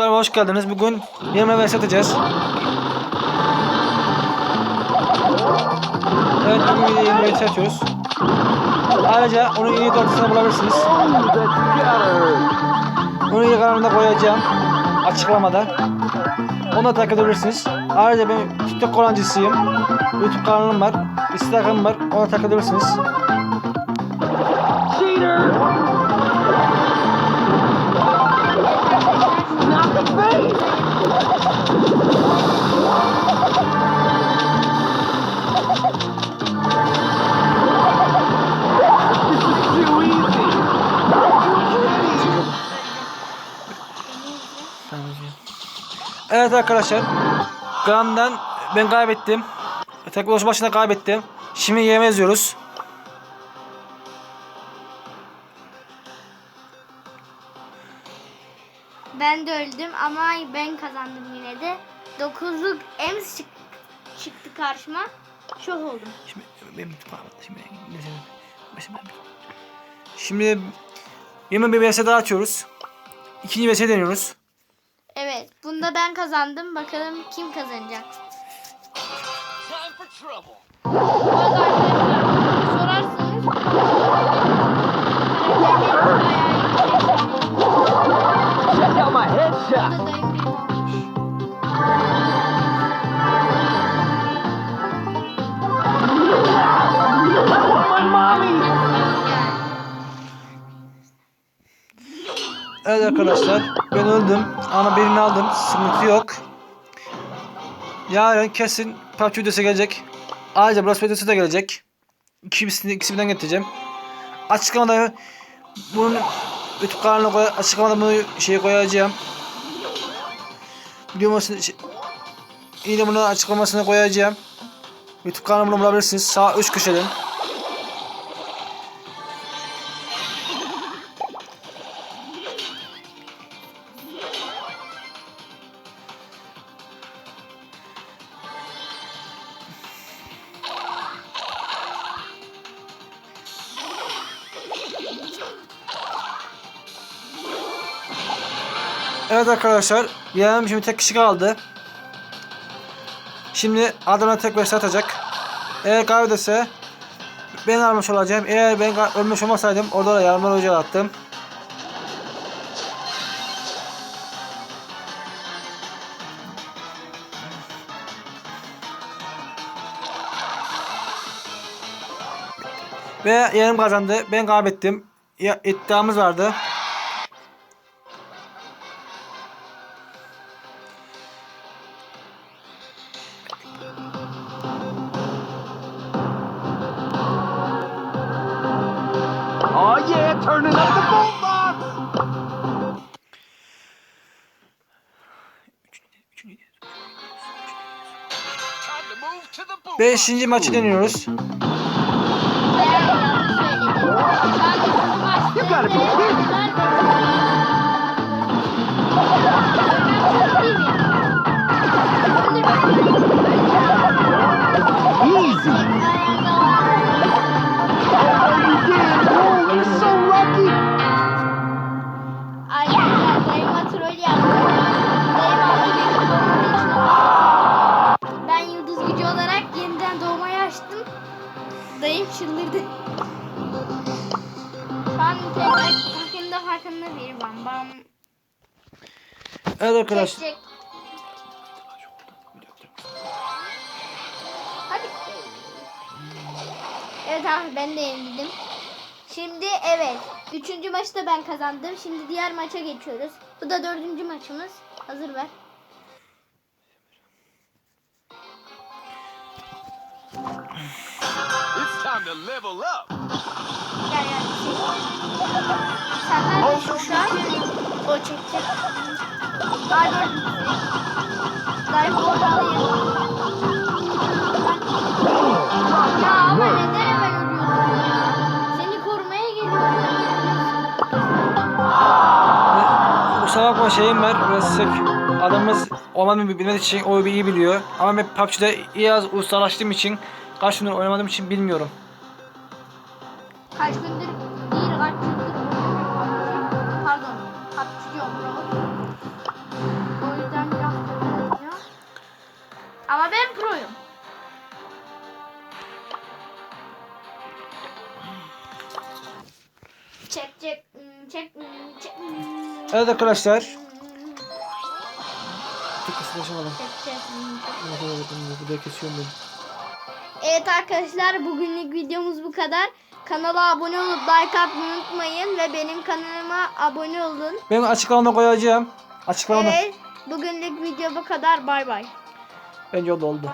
kanalıma hoş geldiniz. Bugün yemeğe vs atacağız. Evet bugün yine yemeğe vs atıyoruz. Ayrıca onun yeni ortasını bulabilirsiniz. Onu yine kanalımda koyacağım. Açıklamada. Onu da takip edebilirsiniz. Ayrıca ben TikTok kullanıcısıyım. YouTube kanalım var. Instagram'ım var. Onu da takip edebilirsiniz. Evet arkadaşlar. Gram'dan ben kaybettim. Teknoloji başında kaybettim. Şimdi yemeğe yazıyoruz. Ben de öldüm ama ben kazandım yine de. Dokuzluk Ems çık- çıktı karşıma. Şok oldum. Şimdi benim şimdi Şimdi yemeğe bir vs daha açıyoruz. İkinci vs deniyoruz. Evet, bunda ben kazandım. Bakalım kim kazanacak. Time for trouble. Evet arkadaşlar ben öldüm ama birini aldım sıkıntı yok. Yarın kesin PUBG videosu gelecek. Ayrıca Brawl videosu da gelecek. İkisini, ikisi birden getireceğim. Açıklamada bunun YouTube kanalına koy, açıklamada bunu şey koyacağım. Videomusunu şey, yine bunu açıklamasına koyacağım. YouTube kanalımı bulabilirsiniz. Sağ üst köşeden. Evet arkadaşlar. Yeğenim şimdi tek kişi kaldı. Şimdi adamla tek beş atacak. Eğer kaybederse ben almış olacağım. Eğer ben ölmüş olmasaydım orada da yarımdan hoca attım. Ve yeğenim kazandı. Ben kaybettim. Ya, iddiamız vardı. Turning up the boombox. Beşinci maçı deniyoruz. You gotta be kidding. Dayım çıldırdı. An tekrar farkında farkında bir bam bam. Evet arkadaşlar. Hadi. Evet abi ben de yenildim. Şimdi evet. Üçüncü maçı da ben kazandım. Şimdi diğer maça geçiyoruz. Bu da dördüncü maçımız. Hazır ver. Time to level up. O çekecek. Sizi. Dayı ortalıyım. Ya ama neden hemen? Seni korumaya geliyorum. Kusura bakma şeyim var. Biraz sık. Adamımız olmadığını bilmediği için o iyi biliyor. Ama ben PUBG'de iyi az ustalaştığım için Kaç gündür oynamadığım için bilmiyorum. Kaç gündür değil kaç gündür pardon kaptırıyorum O yüzden yaptım ya. Ama ben proyum. Çek çek hmm, hmm, hmm. çek çek. Evet arkadaşlar. Tek kısmı yaşamadım. Çek çek. Bu da kesiyorum ben. Evet arkadaşlar bugünlük videomuz bu kadar. Kanala abone olup like atmayı unutmayın ve benim kanalıma abone olun. Ben açıklamada koyacağım. Açıklamada. Evet bugünlük video bu kadar. Bay bay. Bence o da oldu.